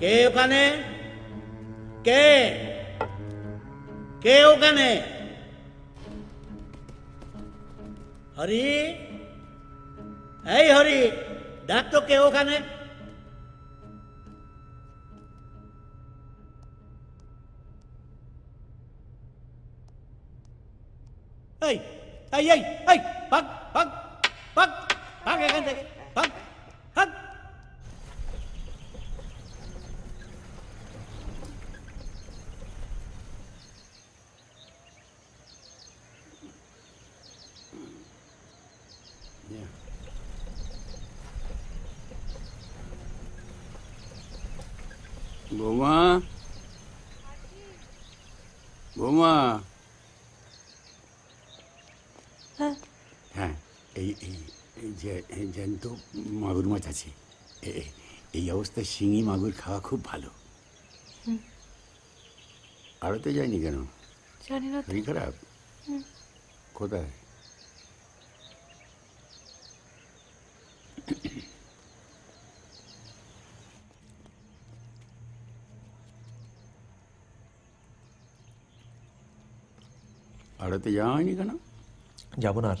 কে ওখানে? কে? কে ওখানে? হরি? এই হরি ডাক তো কে ওখানে। এই এই এই এই, ভাগ ভাগ ভাগ ভাগ, এখান থেকে ভাগ ভাগ বৌমা। বৌমা। হ্যাঁ। এই এই এই যে জ্যান্ত মাগুর মাছ আছে। এই অবস্থায় শিঙি মাগুর খাওয়া খুব ভালো। আড়তে যায়নি কেন? জানি না শরীর খারাপ? কোথায়? আড়তে যাওয়া হয়নি কেন? যাব না আর।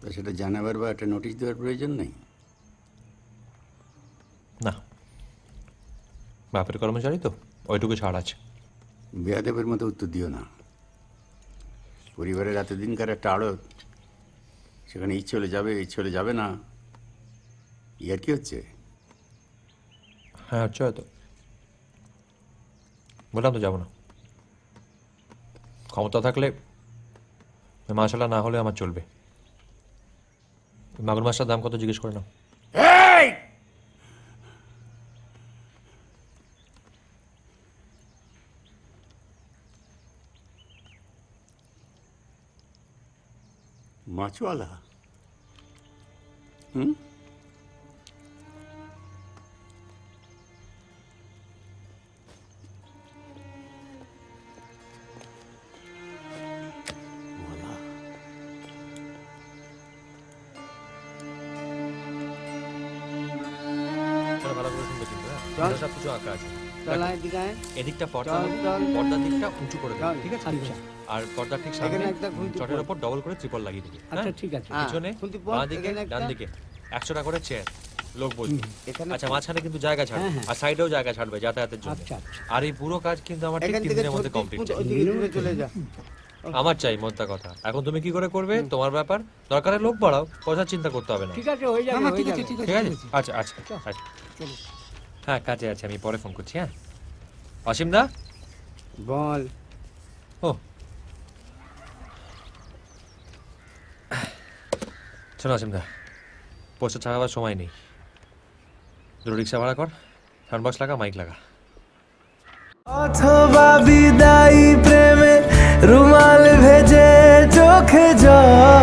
তা সেটা জানাবার বা একটা নোটিশ দেওয়ার প্রয়োজন নেই? না। বাপের কর্মচারী তো ওইটুকু ছাড় আছে। বেয়াদেবের মতো উত্তর দিও না। পরিবারের এতদিনকার একটা আড়ত। সেখানে ইচ্ছে হলে যাবে ইচ্ছে হলে যাবে না। ইয়ার কি হচ্ছে? হ্যাঁ হচ্ছে হয়তো। বললাম তো যাব না। ক্ষমতা থাকলে মাসালা না হলে আমার চলবে। মাগুর মাছটার দাম কত জিজ্ঞেস করে না মাছওয়ালা? হুম? চল। সব কিছু আঁকা আছে। চল আয়। এদিকে এদিকটা পর্দা পর্দার দিকটা উঁচু করে চল, ঠিক আছে? আচ্ছা। আর পর্দার ঠিক সামনে এখানে একটা খুন্তি চটের পর। ওপর ডবল করে ত্রিপল লাগিয়ে দিবি আচ্ছা হ্যাঁ? ঠিক আছে। হ্যাঁ। পিছনে বাঁ দিকে ডান। দিকে একশোটা করে চেয়ার লোক বসবে। আচ্ছা মাঝখানে কিন্তু জায়গা ছাড়বে হ্যাঁ, হ্যাঁ। আর সাইডেও জায়গা ছাড়বে যাতায়াতের জন্য। আচ্ছা, আচ্ছা। আর এই পুরো কাজ কিন্তু আমার ঠিক তিন দিনের মধ্যে কমপ্লিট চলে যা। আমার চাই মোদ্দা কথা। এখন তুমি কি করে করবে? তোমার ব্যাপার। দরকারে লোক বাড়াও পয়সার চিন্তা করতে হবে না। ঠিক আছে হয়ে যাবে হয়ে যাবে। ঠিক আছে আচ্ছা আচ্ছা আচ্ছা। হ্যাঁ কাজে আছে আমি পরে ফোন করছি হ্যাঁ? অসীম দা? বল। ও। শোনো অসীম দা পোস্টার ছাড়াবার সময় নেই। দুটো রিক্সা ভাড়া কর সাউন্ড বক্স লাগা মাইক লাগা। অথবা বিদায়ী প্রেমে রুমাল ভেজে চোখে জল।